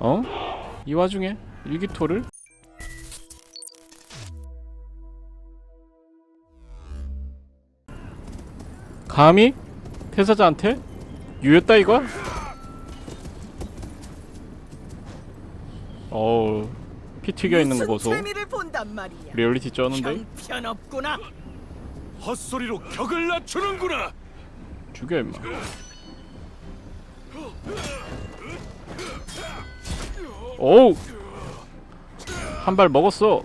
어? 이 와중에 일기토를? 감히? 태사자한테? 유였다 이거야? 어우 피 튀겨 있는 거 보소 무슨 재미를 본단 말이야. 리얼리티 쩌는데? 형편없구나. 헛소리로 격을 낮추는구나. 죽여 임마 오우 한 발 먹었어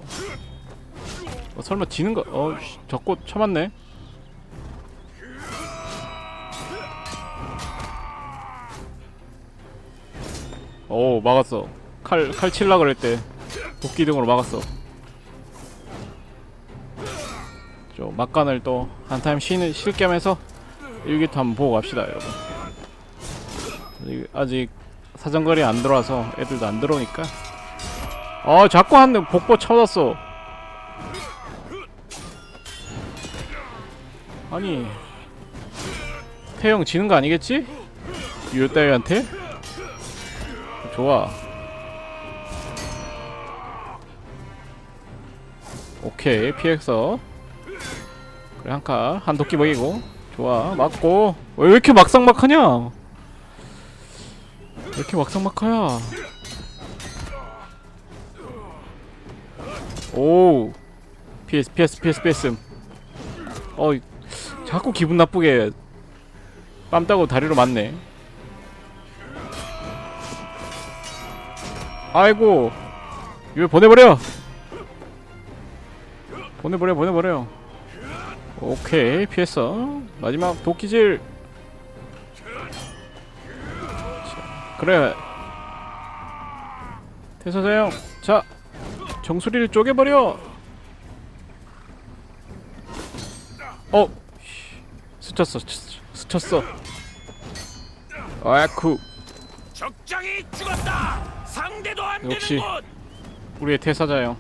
어, 설마 지는 거? 어, 씨, 적고 쳐맞네. 오, 막았어. 칼, 칼 칠라 그럴 때 도끼 등으로 막았어. 저 막간을 또 한 타임 쉬는 쉴 겸 해서 일기토 한번 보고 갑시다, 여러분. 아직, 아직 사정거리 안 들어와서 애들도 안 들어오니까. 아, 자꾸 한대 복보 쳐놨어. 아니 태형 지는 거 아니겠지? 유따위한테? 좋아 오케이 피했어 그래 한칸 한 도끼 먹이고 좋아 맞고 왜 이렇게 막상막하냐 왜 이렇게 막상막하야. 오 PS PS PS PS 어 자꾸 기분 나쁘게 빰 따고 다리로 맞네. 아이고. 이거 보내버려. 보내버려 보내버려. 오케이 피했어. 마지막 도끼질 그래. 태서자형 자 정수리를 쪼개버려. 어 스쳤어 스쳤어 아쿠. 적장이 죽었다. 상대도 안 역시. 우리의 태사자형